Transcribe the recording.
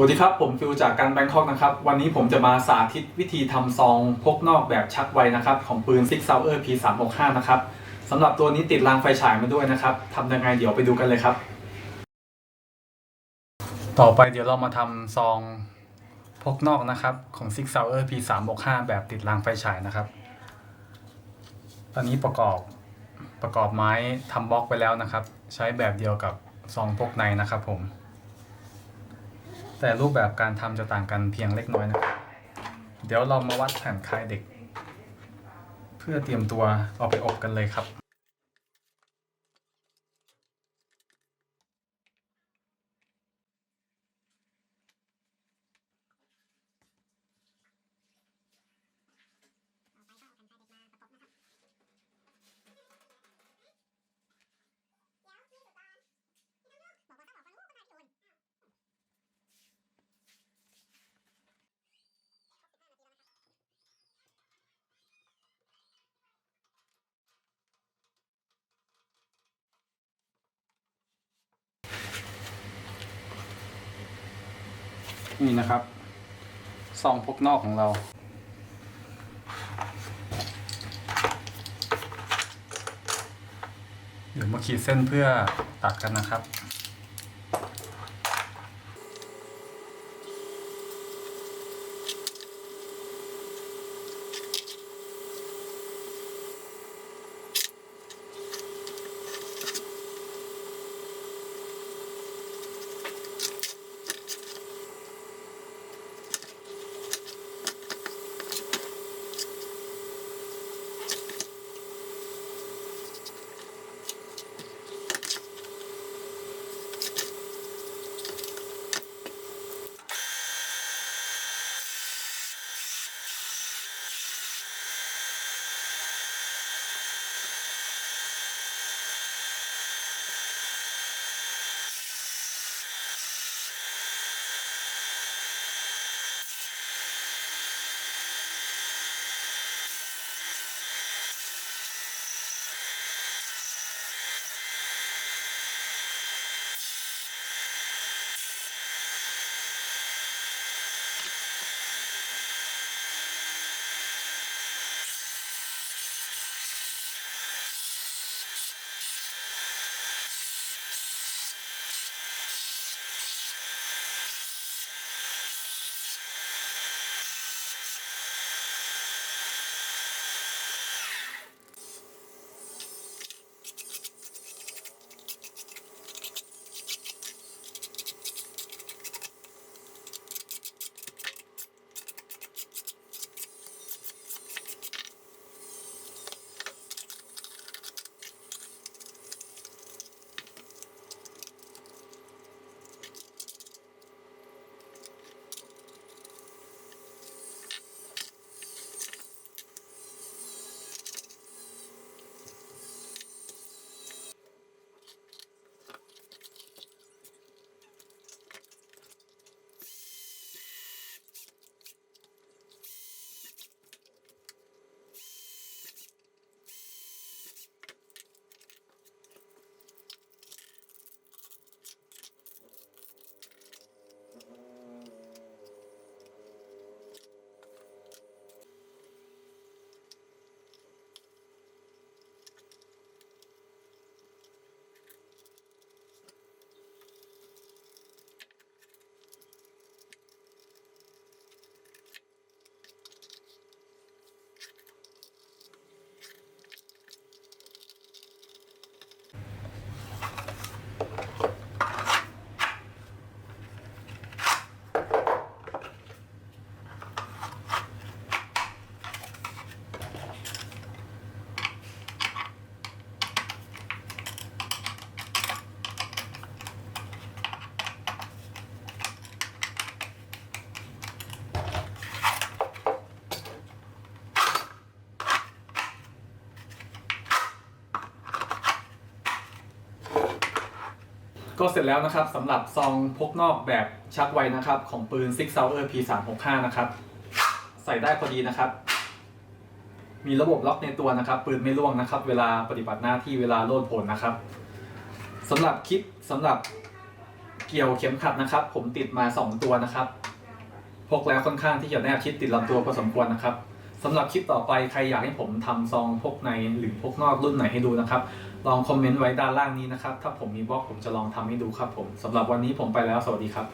วัสดีครับ ผมฟิวจากการแบงคอกนะครับ วันนี้ผมจะมาสาธิตวิธีทำซองพกนอกแบบชักไวนะครับ ของปืน Six Sauer P365 นะครับสำหรับตัวนี้ติดรางไฟฉายมาด้วยนะครับทำยังไงเดี๋ยวไปดูกันเลยครับ ต่อไปเดี๋ยวเรามาทำซองพกนอกนะครับของ Six Sauer P365 แบบติดรางไฟฉายนะครับ ตอนนี้ประกอบประกอบไม้ทำบล็อกไปแล้วนะครับ ใช้แบบเดียวกับซองพกในนะครับผม แต่รูปแบบการทำจะต่างกันเพียงเล็กน้อยนะครับ เดี๋ยวเรามาวัดแผ่นคลายเด็ก เพื่อเตรียมตัวเอาไปอบกันเลยครับ นี่นะครับซองพกนอกของเรา เดี๋ยวมาขีดเส้นเพื่อตัดกันนะครับ ก็เสร็จแล้วนะครับสำหรับซองพกนอกแบบชักไวนะครับ ของปืน Six Sauer P365 นะครับ ใส่ได้พอดีนะครับ มีระบบล็อกในตัวนะครับ ปืนไม่ร่วงนะครับ เวลาปฏิบัติหน้าที่เวลาโลดผลนะครับสำหรับคลิปสำหรับเกี่ยวเข็มขัดนะครับ ผมติดมา 2 ตัวนะครับ พกแล้วค่อนข้างที่จะแนบชิดติดลำตัวพอสมควรนะครับ สำหรับคลิปต่อไปใครอยากให้ผมทำซองพกในหรือพกนอกรุ่นไหนให้ดูนะครับ ลองคอมเมนต์ไว้ด้านล่างนี้นะครับ ถ้าผมมีบล็อกผมจะลองทำให้ดูครับผมสำหรับวันนี้ผมไปแล้วสวัสดีครับ